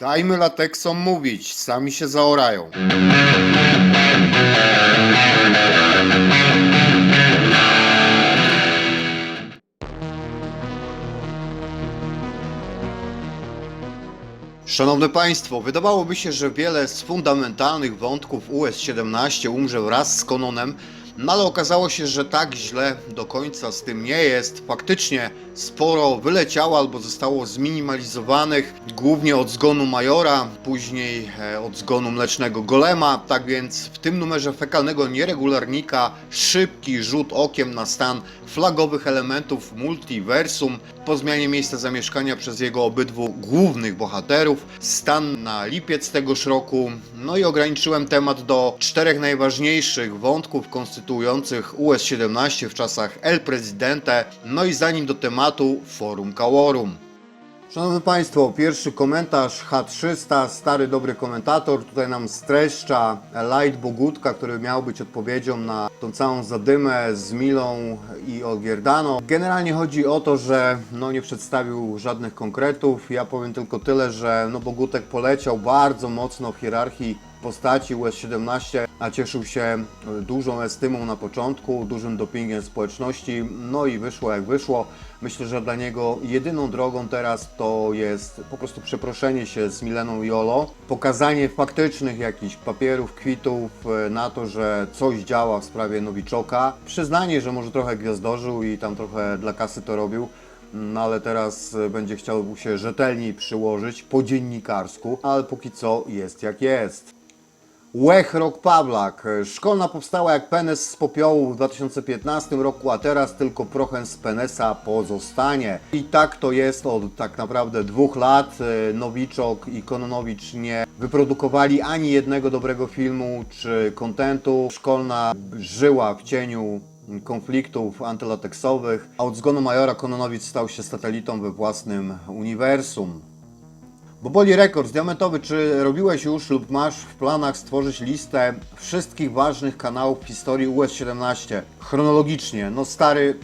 Dajmy lateksom mówić, sami się zaorają. Szanowne Państwo, wydawałoby się, że wiele z fundamentalnych wątków US-17 umrze wraz z Kononem, no ale okazało się, że tak źle do końca z tym nie jest. Faktycznie sporo wyleciało albo zostało zminimalizowanych, głównie od zgonu Majora, później e, od zgonu Mlecznego Golema. Tak więc w tym numerze fekalnego nieregularnika szybki rzut okiem na stan flagowych elementów multiversum, po zmianie miejsca zamieszkania przez jego obydwu głównych bohaterów, stan na lipiec tegoż roku, no i ograniczyłem temat do czterech najważniejszych wątków konstytuujących US-17 w czasach El Presidente, no i zanim do tematu Forum Kaworum. Szanowni Państwo, pierwszy komentarz H300, stary dobry komentator, tutaj nam streszcza Light Bogutka, który miał być odpowiedzią na tą całą zadymę z Milą i Olgierdano. Generalnie chodzi o to, że no, nie przedstawił żadnych konkretów. Ja powiem tylko tyle, że no, Bogutek poleciał bardzo mocno w hierarchii postaci US-17, a cieszył się e, dużą estymą na początku, dużym dopingiem społeczności, no i wyszło jak wyszło. Myślę, że dla niego jedyną drogą teraz to jest po prostu przeproszenie się z Mileną Jolo, pokazanie faktycznych jakichś papierów, kwitów e, na to, że coś działa w sprawie Nowiczoka, przyznanie, że może trochę gwiazdorzył i tam trochę dla kasy to robił, no ale teraz e, będzie chciał się rzetelniej przyłożyć po dziennikarsku, ale póki co jest jak jest. Łech Rok Pawlak. Szkolna powstała jak penes z popiołu w 2015 roku, a teraz tylko prochem z penesa pozostanie. I tak to jest od tak naprawdę dwóch lat. E, Nowiczok i Kononowicz nie wyprodukowali ani jednego dobrego filmu czy kontentu. Szkolna żyła w cieniu konfliktów antylateksowych, a od zgonu majora Kononowicz stał się satelitą we własnym uniwersum. Boboli Records, diamentowy, czy robiłeś już lub masz w planach stworzyć listę wszystkich ważnych kanałów w historii US-17? Chronologicznie, no stary,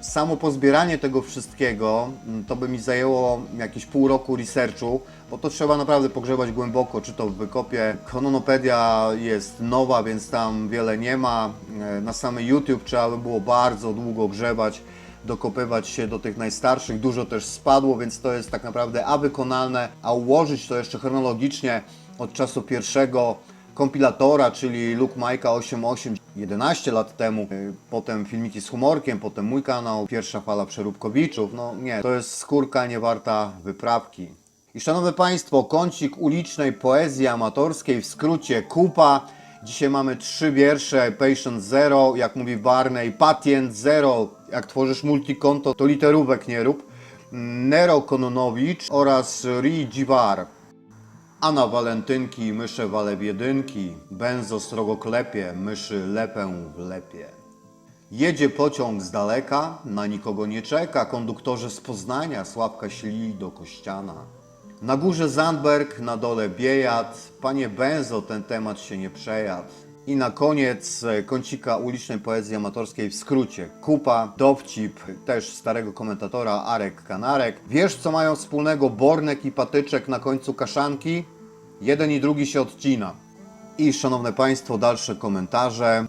samo pozbieranie tego wszystkiego, mm, to by mi zajęło jakieś pół roku researchu, bo to trzeba naprawdę pogrzebać głęboko, czy to w wykopie. Chronopedia jest nowa, więc tam wiele nie ma. E, Na samy YouTube trzeba by było bardzo długo grzebać dokopywać się do tych najstarszych, dużo też spadło, więc to jest tak naprawdę a wykonalne, a ułożyć to jeszcze chronologicznie od czasu pierwszego kompilatora, czyli Luke Majka 88 11 lat temu, y, potem filmiki z humorkiem, potem mój kanał, pierwsza fala przeróbkowiczów, no nie, to jest skórka nie warta wyprawki. I szanowne Państwo, kącik ulicznej poezji amatorskiej, w skrócie kupa. Dzisiaj mamy trzy wiersze, Patient Zero, jak mówi Barney, Patient Zero, jak tworzysz multikonto, to literówek nie rób, Nero Kononowicz oraz Ri Dziwar. Anna Walentynki, mysze wale w jedynki, benzo srogo klepie, myszy lepę w lepie. Jedzie pociąg z daleka, na nikogo nie czeka, konduktorzy z Poznania, Sławka ślili do Kościana. Na górze Zandberg, na dole Biejat, panie Benzo, ten temat się nie przejadł. I na koniec e, kącika ulicznej poezji amatorskiej w skrócie. Kupa, dowcip, też starego komentatora Arek Kanarek. Wiesz co mają wspólnego Bornek i Patyczek na końcu kaszanki? Jeden i drugi się odcina. I szanowne Państwo, dalsze komentarze.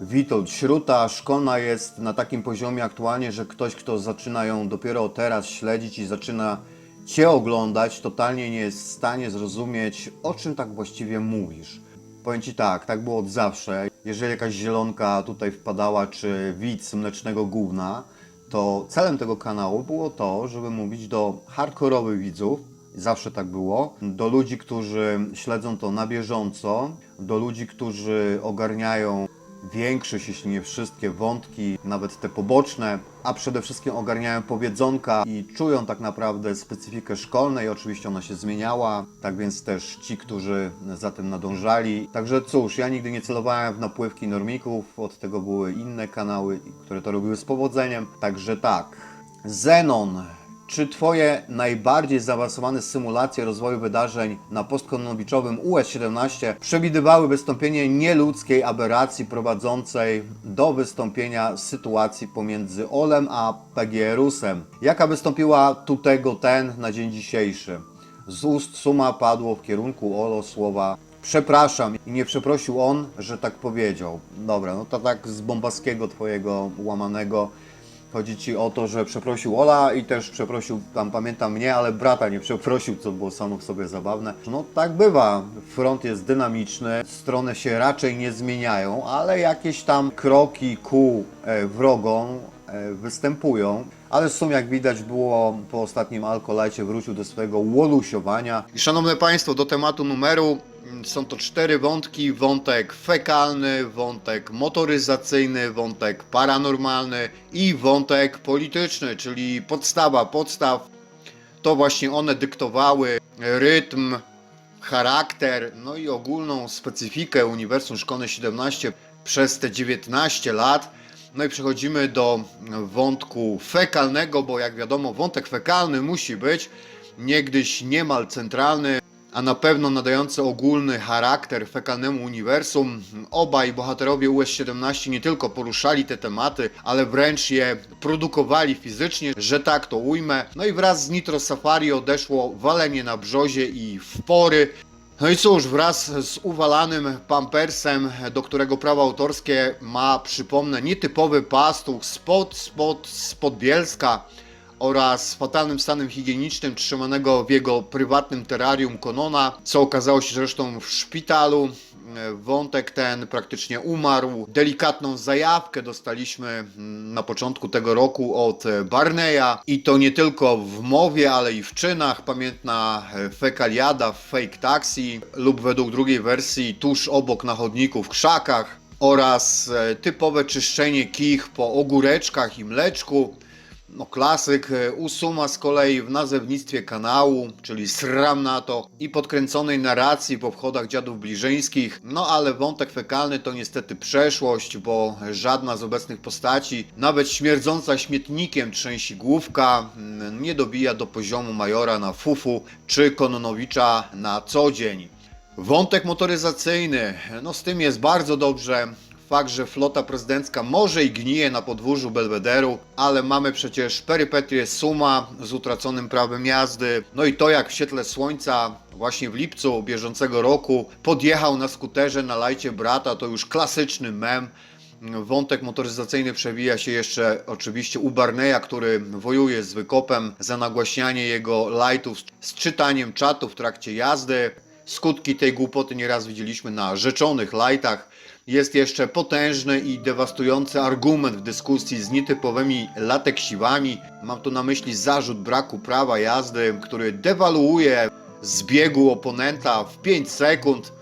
Witold Śruta, szkolna jest na takim poziomie aktualnie, że ktoś, kto zaczyna ją dopiero teraz śledzić i zaczyna Cię oglądać, totalnie nie jest w stanie zrozumieć, o czym tak właściwie mówisz. Powiem Ci tak, tak było od zawsze. Jeżeli jakaś zielonka tutaj wpadała, czy widz mlecznego gówna, to celem tego kanału było to, żeby mówić do hardkorowych widzów, zawsze tak było, do ludzi, którzy śledzą to na bieżąco, do ludzi, którzy ogarniają większość, jeśli nie wszystkie wątki, nawet te poboczne, a przede wszystkim ogarniają powiedzonka i czują tak naprawdę specyfikę szkolnej. Oczywiście ona się zmieniała, tak więc też ci, którzy za tym nadążali. Także cóż, ja nigdy nie celowałem w napływki normików, od tego były inne kanały, które to robiły z powodzeniem. Także tak. Zenon, czy Twoje najbardziej zaawansowane symulacje rozwoju wydarzeń na postkonowiczowym US-17 przewidywały wystąpienie nieludzkiej aberracji prowadzącej do wystąpienia sytuacji pomiędzy Olem a PGR-usem? Jaka wystąpiła tu tego ten na dzień dzisiejszy? z ust Suma padło w kierunku Olo słowa przepraszam i nie przeprosił on, że tak powiedział. Dobra, no to tak z bombaskiego twojego łamanego chodzi ci o to, że przeprosił Ola i też przeprosił, tam pamiętam mnie, ale brata nie przeprosił, co było samo w sobie zabawne. No tak bywa, front jest dynamiczny, strony się raczej nie zmieniają, ale jakieś tam kroki ku e, wrogom e, występują. Ale w sumie, jak widać, było po ostatnim alkolajcie wrócił do swojego łolusiowania. I szanowne Państwo, do tematu numeru są to cztery wątki. Wątek fekalny, wątek motoryzacyjny, wątek paranormalny i wątek polityczny, czyli podstawa podstaw. To właśnie one dyktowały rytm, charakter, no i ogólną specyfikę Uniwersum Szkolne 17 przez te 19 lat. No i przechodzimy do wątku fekalnego, bo jak wiadomo, wątek fekalny musi być niegdyś niemal centralny, a na pewno nadający ogólny charakter fekalnemu uniwersum. Obaj bohaterowie US-17 nie tylko poruszali te tematy, ale wręcz je produkowali fizycznie, że tak to ujmę. No i wraz z Nitro Safari odeszło walenie na brzozie i wpory. No i cóż, wraz z uwalanym pampersem, do którego prawo autorskie ma, przypomnę, nietypowy pastuch spod, spod, spod Bielska oraz fatalnym stanem higienicznym trzymanego w jego prywatnym terrarium Konona, co okazało się zresztą w szpitalu. E, Wątek ten praktycznie umarł. Delikatną zajawkę dostaliśmy mm, na początku tego roku od e, Barneya i to nie tylko w mowie, ale i w czynach. Pamiętna e, fekaliada w Fake Taxi lub według drugiej wersji tuż obok na chodniku w krzakach oraz typowe czyszczenie kich po ogóreczkach i mleczku. No klasyk e, Usuma z kolei w nazewnictwie kanału, czyli sram na to i podkręconej narracji po wchodach dziadów bliżeńskich. No ale wątek fekalny to niestety przeszłość, bo żadna z obecnych postaci, nawet śmierdząca śmietnikiem trzęsigłówka, mm, nie dobija do poziomu majora na Fufu czy Kononowicza na co dzień. Wątek motoryzacyjny, no z tym jest bardzo dobrze. Fakt, że flota prezydencka może i gnije na podwórzu Belwederu, ale mamy przecież perypetie Suma z utraconym prawem jazdy. No i to jak w świetle słońca właśnie w lipcu bieżącego roku podjechał na skuterze na lajcie brata, to już klasyczny mem. Wątek motoryzacyjny przewija się jeszcze oczywiście u Barneya, który wojuje z wykopem za nagłaśnianie jego lightów z czytaniem czatu w trakcie jazdy. Skutki tej głupoty nieraz widzieliśmy na rzeczonych lightach. Jest jeszcze potężny i dewastujący argument w dyskusji z nietypowymi lateksiwami. Mam tu na myśli zarzut braku prawa jazdy, który dewaluuje z biegu oponenta w 5 sekund.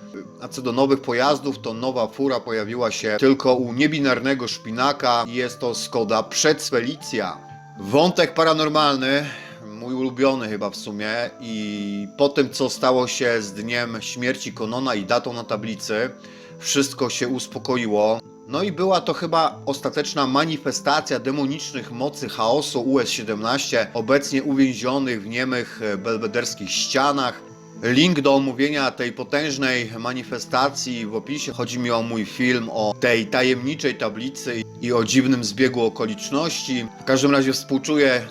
A co do nowych pojazdów, to nowa fura pojawiła się tylko u niebinarnego szpinaka i jest to Skoda Przedsfelicja. Wątek paranormalny, mój ulubiony chyba w sumie i po tym co stało się z dniem śmierci Konona i datą na tablicy, wszystko się uspokoiło. No i była to chyba ostateczna manifestacja demonicznych mocy chaosu US-17, obecnie uwięzionych w niemych e, belwederskich ścianach. Link do omówienia tej potężnej manifestacji w opisie. Chodzi mi o mój film o tej tajemniczej tablicy i o dziwnym zbiegu okoliczności. W każdym razie współczuję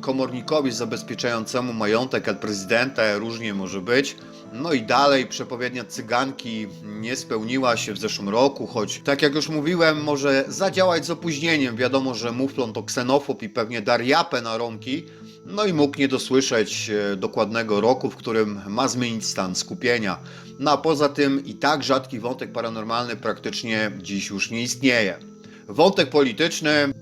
komornikowi zabezpieczającemu majątek El Presidente, różnie może być. No i dalej przepowiednia cyganki nie spełniła się w zeszłym roku, choć tak jak już mówiłem, może zadziałać z opóźnieniem. Wiadomo, że Muflon to ksenofob i pewnie dar japę na rąki, no i mógł nie dosłyszeć e, dokładnego roku, w którym ma zmienić stan skupienia. No a poza tym i tak rzadki wątek paranormalny praktycznie dziś już nie istnieje. Wątek polityczny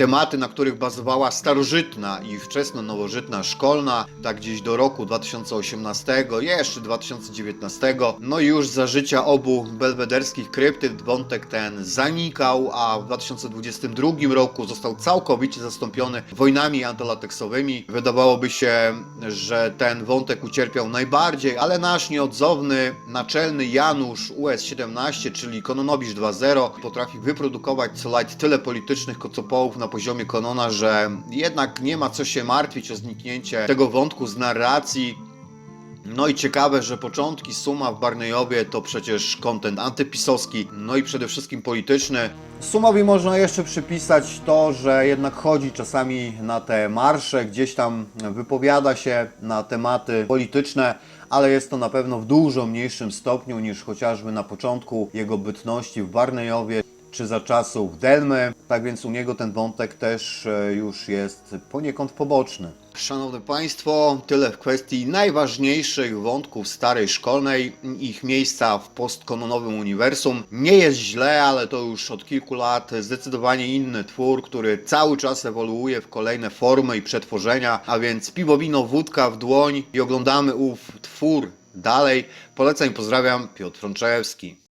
tematy, na których bazowała starożytna i wczesno-nowożytna szkolna, tak gdzieś do roku 2018, jeszcze 2019. No i już za życia obu belwederskich kryptyd wątek ten zanikał, a w 2022 roku został całkowicie zastąpiony wojnami antylateksowymi. Wydawałoby się, że ten wątek ucierpiał najbardziej, ale nasz nieodzowny naczelny Janusz US-17, czyli Kononowicz 2.0, potrafi wyprodukować co light tyle politycznych kocopołów na poziomie Konona, że jednak nie ma co się martwić o zniknięcie tego wątku z narracji. No i ciekawe, że początki Suma w Barnejowie to przecież kontent antypisowski, no i przede wszystkim polityczny. Sumowi można jeszcze przypisać to, że jednak chodzi czasami na te marsze, gdzieś tam wypowiada się na tematy polityczne, ale jest to na pewno w dużo mniejszym stopniu niż chociażby na początku jego bytności w Barnejowie czy za czasów Delmy. Tak więc u niego ten wątek też e, już jest poniekąd poboczny. Szanowni Państwo, tyle w kwestii najważniejszych wątków starej szkolnej, ich miejsca w postkononowym uniwersum. Nie jest źle, ale to już od kilku lat zdecydowanie inny twór, który cały czas ewoluuje w kolejne formy i przetworzenia, a więc piwo, wino, wódka w dłoń i oglądamy ów twór dalej. Polecam i pozdrawiam, Piotr Frączewski.